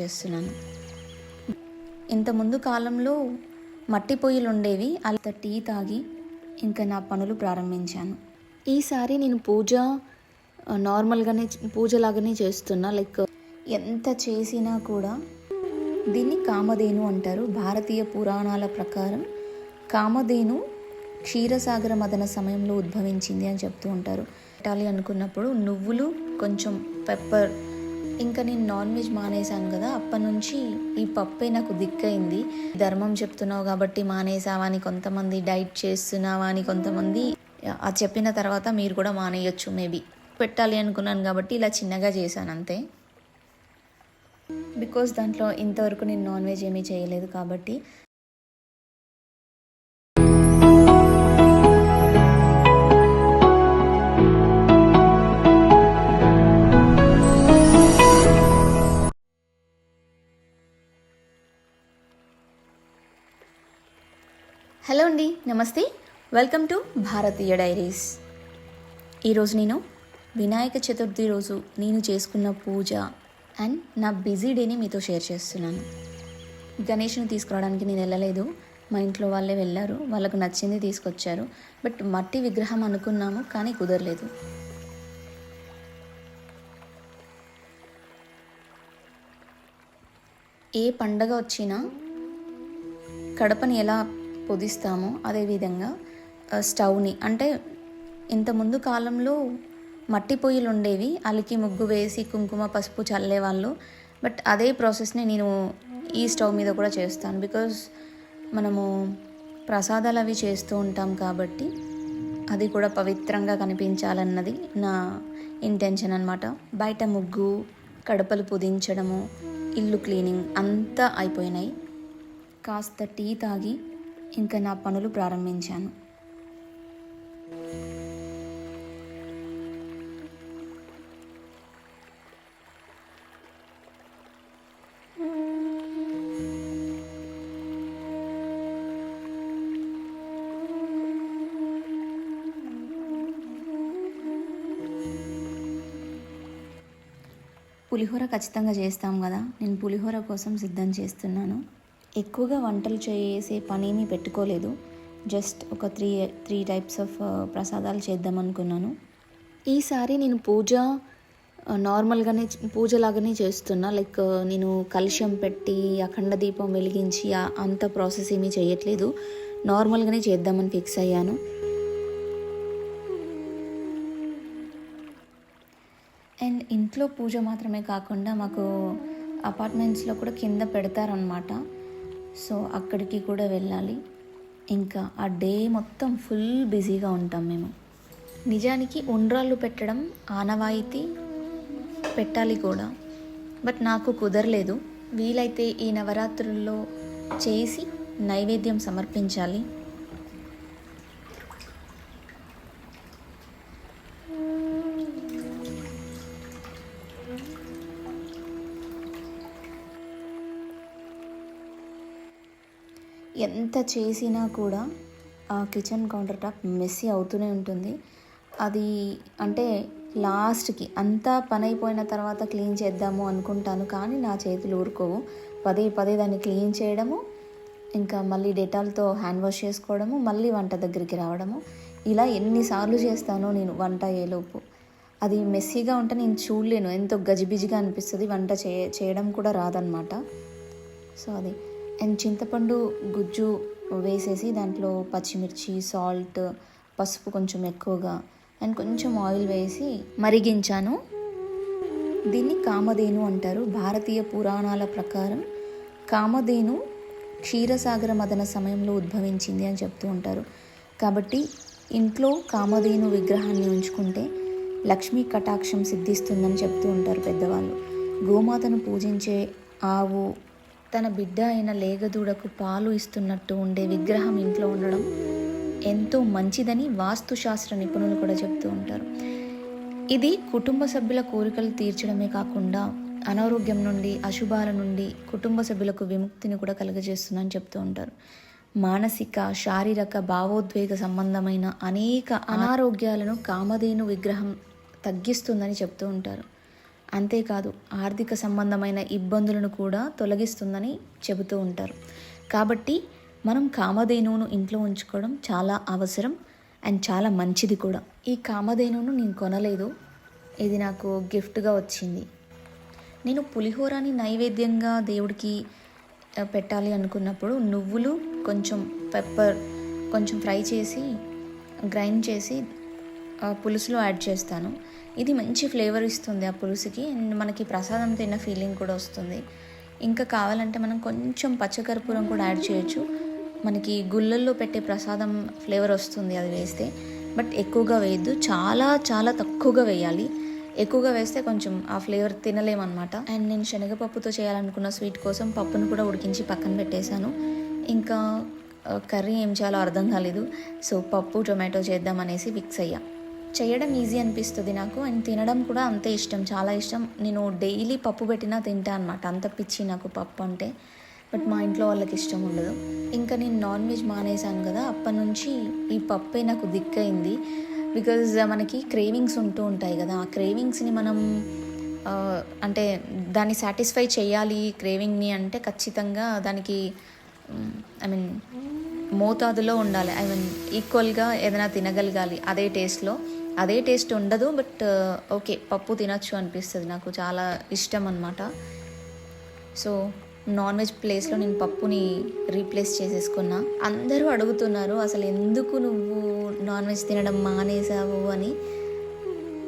చేస్తున్నాను. ఇంతకుముందు కాలంలో మట్టి పొయ్యిలు ఉండేవి అలా టీ తాగి ఇంకా నా పనులు ప్రారంభించాను. ఈసారి నేను పూజ నార్మల్గానే పూజలాగానే చేస్తున్నా. లైక్ ఎంత చేసినా కూడా దీన్ని కామధేను అంటారు. భారతీయ పురాణాల ప్రకారం కామధేను క్షీరసాగర మదన సమయంలో ఉద్భవించింది అని చెప్తూ ఉంటారు. పెట్టాలి అనుకున్నప్పుడు నువ్వులు కొంచెం పెప్పర్ ఇంకా నేను నాన్ వెజ్ మానేశాను కదా అప్పటి నుంచి ఈ పప్పే నాకు దిక్కైంది ధర్మం చెప్తున్నావు కాబట్టి మానేసావా అని కొంతమంది డైట్ చేస్తున్నావా అని కొంతమంది అది చెప్పిన తర్వాత మీరు కూడా మానేయొచ్చు మేబీ. పెట్టాలి అనుకున్నాను కాబట్టి ఇలా చిన్నగా చేశాను అంతే. బికాస్ దాంట్లో ఇంతవరకు నేను నాన్ వెజ్ ఏమీ చేయలేదు కాబట్టి హలో అండి నమస్తే. Welcome to Bharatiya diaries. ఈరోజు నేను వినాయక చతుర్థి రోజు నేను చేసుకున్న పూజ అండ్ నా బిజీ డేని మీతో షేర్ చేస్తున్నాను. గణేష్ని తీసుకురావడానికి నేను వెళ్ళలేదు. మా ఇంట్లో వాళ్ళే వెళ్ళారు. వాళ్ళకు నచ్చింది తీసుకొచ్చారు. బట్ మట్టి విగ్రహం అనుకున్నాము కానీ కుదరలేదు. ఏ పండగ వచ్చినా కడపని ఎలా పొదిస్తామో. అదేవిధంగా స్టవ్ని అంటే ఇంతకుముందు కాలంలో మట్టి పొయ్యిలు ఉండేవి. అలికి ముగ్గు వేసి కుంకుమ పసుపు చల్లేవాళ్ళు బట్ అదే ప్రాసెస్ని నేను ఈ స్టవ్ మీద కూడా చేస్తాను. బికాజ్ మనము ప్రసాదాలు అవి చేస్తూ ఉంటాం కాబట్టి అది కూడా పవిత్రంగా కనిపించాలన్నది నా ఇంటెన్షన్ అనమాట బయట ముగ్గు కడపలు పుదించడము ఇల్లు క్లీనింగ్ అంతా అయిపోయినాయి. కాస్త టీ తాగి ఇంకా నా పనులు ప్రారంభించాను. పులిహోర ఖచ్చితంగా చేస్తాం కదా. నేను పులిహోర కోసం సిద్ధం చేస్తున్నాను. ఎక్కువగా వంటలు చేసే పనేమీ పెట్టుకోలేదు. జస్ట్ ఒక త్రీ త్రీ టైప్స్ ఆఫ్ ప్రసాదాలు చేద్దాం అనుకున్నాను. ఈసారి నేను పూజ నార్మల్గానే పూజలాగానే చేస్తున్నా. లైక్ నేను కలుషం పెట్టి అఖండ దీపం వెలిగించి అంత ప్రాసెస్ ఏమీ చేయట్లేదు. నార్మల్గానే చేద్దామని ఫిక్స్ అయ్యాను. అండ్ ఇంట్లో పూజ మాత్రమే కాకుండా మాకు అపార్ట్మెంట్స్లో కూడా కింద పెడతారనమాట సో అక్కడికి కూడా వెళ్ళాలి. ఇంకా ఆ డే మొత్తం ఫుల్ బిజీగా ఉంటాం మేము. నిజానికి ఉండ్రాళ్ళు పెట్టడం ఆనవాయితీ పెట్టాలి కూడా. బట్ నాకు కుదరలేదు. వీలైతే ఈ నవరాత్రుల్లో చేసి నైవేద్యం సమర్పించాలి. ఎంత చేసినా కూడా ఆ కిచెన్ కౌంటర్ టాప్ మెస్సీ అవుతూనే ఉంటుంది. అది అంటే లాస్ట్కి అంతా పని అయిపోయిన తర్వాత క్లీన్ చేద్దాము అనుకుంటాను కానీ నా చేతులు ఊరుకోవు. పదే పదే దాన్ని క్లీన్ చేయడము ఇంకా మళ్ళీ డెటాల్తో హ్యాండ్ వాష్ చేసుకోవడము మళ్ళీ వంట దగ్గరికి రావడము. ఇలా ఎన్నిసార్లు చేస్తానో నేను వంట అయ్యేలోపు. అది మెస్సీగా ఉంటే నేను చూడలేను. ఎంతో గజిబిజిగా అనిపిస్తుంది వంట చే చేయడం కూడా రాదనమాట. సో అది అండ్ చింతపండు గుజ్జు వేసేసి దాంట్లో పచ్చిమిర్చి సాల్ట్ పసుపు కొంచెం ఎక్కువగా అండ్ కొంచెం ఆయిల్ వేసి మరిగించాను. దీన్ని కామధేను అంటారు. భారతీయ పురాణాల ప్రకారం కామధేను క్షీరసాగర మదన సమయంలో ఉద్భవించింది అని చెప్తూ ఉంటారు. కాబట్టి ఇంట్లో కామధేను విగ్రహాన్ని ఉంచుకుంటే లక్ష్మీ కటాక్షం సిద్ధిస్తుందని చెప్తూ ఉంటారు పెద్దవాళ్ళు. గోమాతను పూజించే ఆవు తన బిడ్డ అయిన లేగదూడకు పాలు ఇస్తున్నట్టు ఉండే విగ్రహం ఇంట్లో ఉండడం ఎంతో మంచిదని వాస్తుశాస్త్ర నిపుణులు కూడా చెప్తూ ఉంటారు. ఇది కుటుంబ సభ్యుల కోరికలు తీర్చడమే కాకుండా అనారోగ్యం నుండి అశుభాల నుండి కుటుంబ సభ్యులకు విముక్తిని కూడా కలుగజేస్తుందని చెప్తూ ఉంటారు. మానసిక శారీరక భావోద్వేగ సంబంధమైన అనేక అనారోగ్యాలను కామధేను విగ్రహం తగ్గిస్తుందని చెప్తూ ఉంటారు. అంతేకాదు ఆర్థిక సంబంధమైన ఇబ్బందులను కూడా తొలగిస్తుందని చెబుతూ ఉంటారు. కాబట్టి మనం కామధేనువును ఇంట్లో ఉంచుకోవడం చాలా అవసరం అండ్ చాలా మంచిది కూడా. ఈ కామధేనువును నేను కొనలేదు. ఇది నాకు గిఫ్ట్గా వచ్చింది. నేను పులిహోరని నైవేద్యంగా దేవుడికి పెట్టాలి అనుకున్నప్పుడు నువ్వులు కొంచెం పెప్పర్ కొంచెం ఫ్రై చేసి గ్రైండ్ చేసి పులుసులో యాడ్ చేస్తాను. ఇది మంచి ఫ్లేవర్ ఇస్తుంది ఆ పులుసుకి. అండ్ మనకి ప్రసాదం తిన్న ఫీలింగ్ కూడా వస్తుంది. ఇంకా కావాలంటే మనం కొంచెం పచ్చకర్పూరం కూడా యాడ్ చేయొచ్చు. మనకి గుళ్ళల్లో పెట్టే ప్రసాదం ఫ్లేవర్ వస్తుంది అది వేస్తే. బట్ ఎక్కువగా వేయద్దు. చాలా చాలా తక్కువగా వేయాలి. ఎక్కువగా వేస్తే కొంచెం ఆ ఫ్లేవర్ తినలేమన్నమాట. అండ్ నేను శనగపప్పుతో చేయాలనుకున్న స్వీట్ కోసం పప్పును కూడా ఉడికించి పక్కన పెట్టేశాను. ఇంకా కర్రీ ఏం చేయాలో అర్థం కాలేదు. సో పప్పు టొమాటో చేద్దాం అనేసి ఫిక్స్ అయ్యా. చేయడం ఈజీ అనిపిస్తుంది నాకు. అండ్ తినడం కూడా అంతే ఇష్టం. చాలా ఇష్టం. నేను డైలీ పప్పు పెట్టినా తింటా అనమాట అంత పిచ్చి నాకు పప్పు అంటే. బట్ మా ఇంట్లో వాళ్ళకి ఇష్టం ఉండదు. ఇంకా నేను నాన్ వెజ్ మానేశాను కదా అప్పటి నుంచి ఈ పప్పే నాకు దిక్కైంది బికాజ్ మనకి క్రేవింగ్స్ ఉంటూ ఉంటాయి కదా. ఆ క్రేవింగ్స్ని మనం అంటే దాన్ని సాటిస్ఫై చేయాలి క్రేవింగ్ని అంటే ఖచ్చితంగా దానికి ఐ మీన్ మోతాదులో ఉండాలి. ఐ మీన్ ఈక్వల్గా ఏదైనా తినగలగాలి. అదే టేస్ట్లో అదే టేస్ట్ ఉండదు బట్ ఓకే uh, పప్పు తినచ్చు అనిపిస్తుంది. నాకు చాలా ఇష్టం అనమాట సో నాన్ వెజ్ ప్లేస్లో నేను పప్పుని రీప్లేస్ చేసేసుకున్నా. అందరూ అడుగుతున్నారు అసలు ఎందుకు నువ్వు నాన్ వెజ్ తినడం మానేసావు? అని.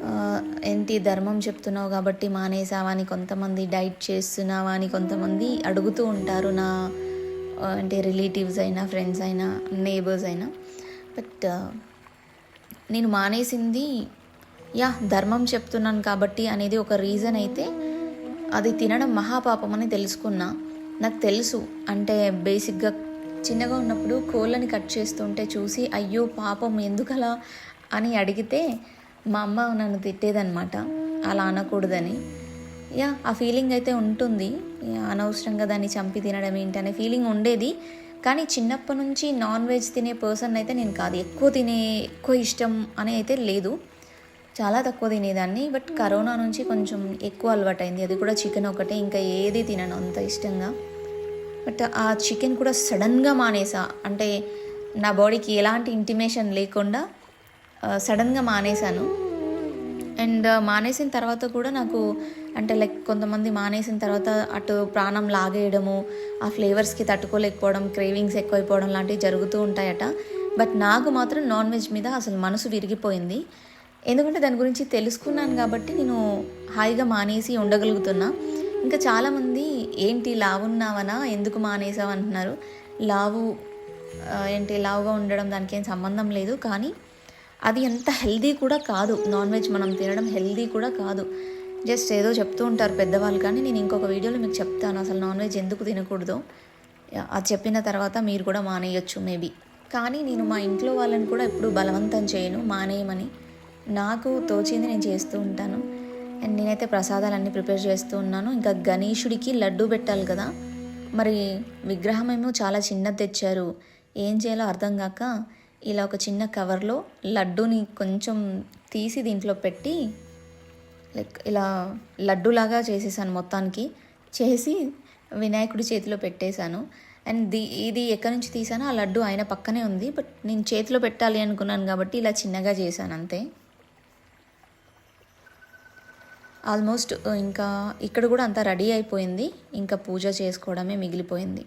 Uh, ఏంటి ధర్మం చెప్తున్నావు కాబట్టి మానేసావా అని కొంతమంది డైట్ చేస్తున్నావా? అని కొంతమంది అడుగుతూ ఉంటారు నా అంటే రిలేటివ్స్ అయినా ఫ్రెండ్స్ అయినా నేబర్స్ అయినా. బట్ నేను మానేసింది యా ధర్మం చెప్తున్నాను కాబట్టి అనేది ఒక రీజన్ అయితే అది తినడం మహాపాపం అని తెలుసుకున్నా. నాకు తెలుసు అంటే బేసిక్గా చిన్నగా ఉన్నప్పుడు కోళ్ళని కట్ చేస్తుంటే చూసి అయ్యో పాపం ఎందుకలా? అని అడిగితే మా అమ్మ నన్ను తిట్టేదన్నమాట. అలా అనకూడదని. యా ఆ ఫీలింగ్ అయితే ఉంటుంది. యా, అనవసరంగా దాన్ని చంపి తినడం ఏంటనే ఫీలింగ్ ఉండేది. కానీ చిన్నప్పటి నుంచి నాన్ వెజ్ తినే పర్సన్ అయితే నేను కాదు. ఎక్కువ తినే ఎక్కువ ఇష్టం అని అయితే లేదు. చాలా తక్కువ తినేదాన్ని. బట్ కరోనా నుంచి కొంచెం ఎక్కువ అలవాటైంది. అది కూడా చికెన్ ఒకటే. ఇంకా ఏది తినను అంత ఇష్టంగా. బట్ ఆ చికెన్ కూడా సడన్గా మానేసా. అంటే నా బాడీకి ఎలాంటి ఇంటిమేషన్ లేకుండా సడన్గా మానేశాను. అండ్ మానేసిన తర్వాత కూడా నాకు అంటే లైక్ కొంతమంది మానేసిన తర్వాత అటు ప్రాణం లాగేయడము ఆ ఫ్లేవర్స్కి తట్టుకోలేకపోవడం క్రేవింగ్స్ ఎక్కువైపోవడం లాంటివి జరుగుతూ ఉంటాయట. బట్ నాకు మాత్రం నాన్ వెజ్ మీద అసలు మనసు విరిగిపోయింది. ఎందుకంటే దాని గురించి తెలుసుకున్నాను కాబట్టి నేను హాయిగా మానేసి ఉండగలుగుతున్నా. ఇంకా చాలామంది ఏంటి లావున్నావనా ఎందుకు మానేసావు అంటున్నారు. లావు ఏంటి లావుగా ఉండడం దానికి ఏం సంబంధం లేదు. కానీ అది ఎంత హెల్దీ కూడా కాదు. నాన్ వెజ్ మనం తినడం హెల్దీ కూడా కాదు. జస్ట్ ఏదో చెప్తూ ఉంటారు పెద్దవాళ్ళు కానీ నేను ఇంకొక వీడియోలో మీకు చెప్తాను. అసలు నాన్ వెజ్ ఎందుకు తినకూడదు? అది చెప్పిన తర్వాత మీరు కూడా మానేయొచ్చు మేబీ కానీ నేను మా ఇంట్లో వాళ్ళని కూడా ఎప్పుడు బలవంతం చేయను మానేయమని. నాకు తోచింది నేను చేస్తూ ఉంటాను. అండ్ నేనైతే ప్రసాదాలన్నీ ప్రిపేర్ చేస్తూ ఉన్నాను. ఇంకా గణేషుడికి లడ్డు పెట్టాలి కదా. మరి విగ్రహం ఏమో చాలా చిన్నది తెచ్చారు. ఏం చేయాలో అర్థం కాక ఇలా ఒక చిన్న కవర్లో లడ్డూని కొంచెం తీసి దీంట్లో పెట్టి లైక్ ఇలా లడ్డూలాగా చేసేసాను మొత్తానికి. చేసి వినాయకుడి చేతిలో పెట్టేశాను. అండ్ ది ఇది ఎక్కడి నుంచి తీసానో ఆ లడ్డు ఆయన పక్కనే ఉంది. బట్ నేను చేతిలో పెట్టాలి అనుకున్నాను కాబట్టి ఇలా చిన్నగా చేశాను అంతే. ఆల్మోస్ట్ ఇంకా ఇక్కడ కూడా అంతా రెడీ అయిపోయింది. ఇంకా పూజ చేసుకోవడమే మిగిలిపోయింది.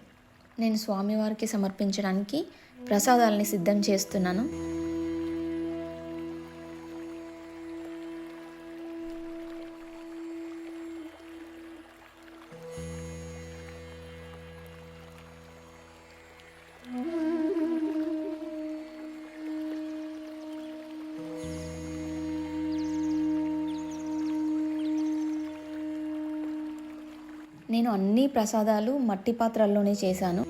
నేను స్వామివారికి సమర్పించడానికి ప్రసాదాలని సిద్ధం చేస్తున్నాను. నేను అన్ని ప్రసాదాలు మట్టి పాత్రల్లోనే చేశాను.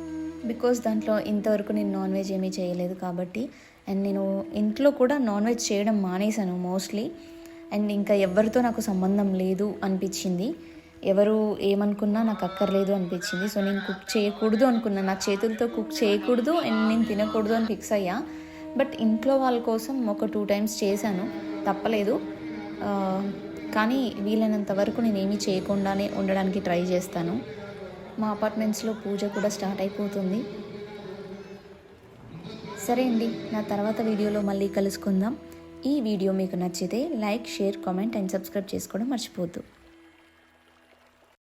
బికాస్ దాంట్లో ఇంతవరకు నేను నాన్ వెజ్ ఏమీ చేయలేదు కాబట్టి అండ్ నేను ఇంట్లో కూడా నాన్ వెజ్ చేయడం మానేశాను మోస్ట్లీ అండ్ ఇంకా ఎవరితో నాకు సంబంధం లేదు అనిపించింది. ఎవరు ఏమనుకున్నా నాకు అక్కర్లేదు అనిపించింది. సో నేను కుక్ చేయకూడదు అనుకున్నాను నా చేతులతో కుక్ చేయకూడదు అండ్ నేను తినకూడదు అని ఫిక్స్ అయ్యా. బట్ ఇంట్లో వాళ్ళ కోసం ఒక టూ టైమ్స్ చేశాను. తప్పలేదు. కానీ వీలైనంత వరకు నేను ఏమీ చేయకుండానే ఉండడానికి ట్రై చేస్తాను. మా అపార్ట్మెంట్స్లో పూజ కూడా స్టార్ట్ అయిపోతుంది. సరే అండి నా తర్వాత వీడియోలో మళ్ళీ కలుసుకుందాం. ఈ వీడియో మీకు నచ్చితే like share comment and subscribe చేసుకోవడం మర్చిపోద్దు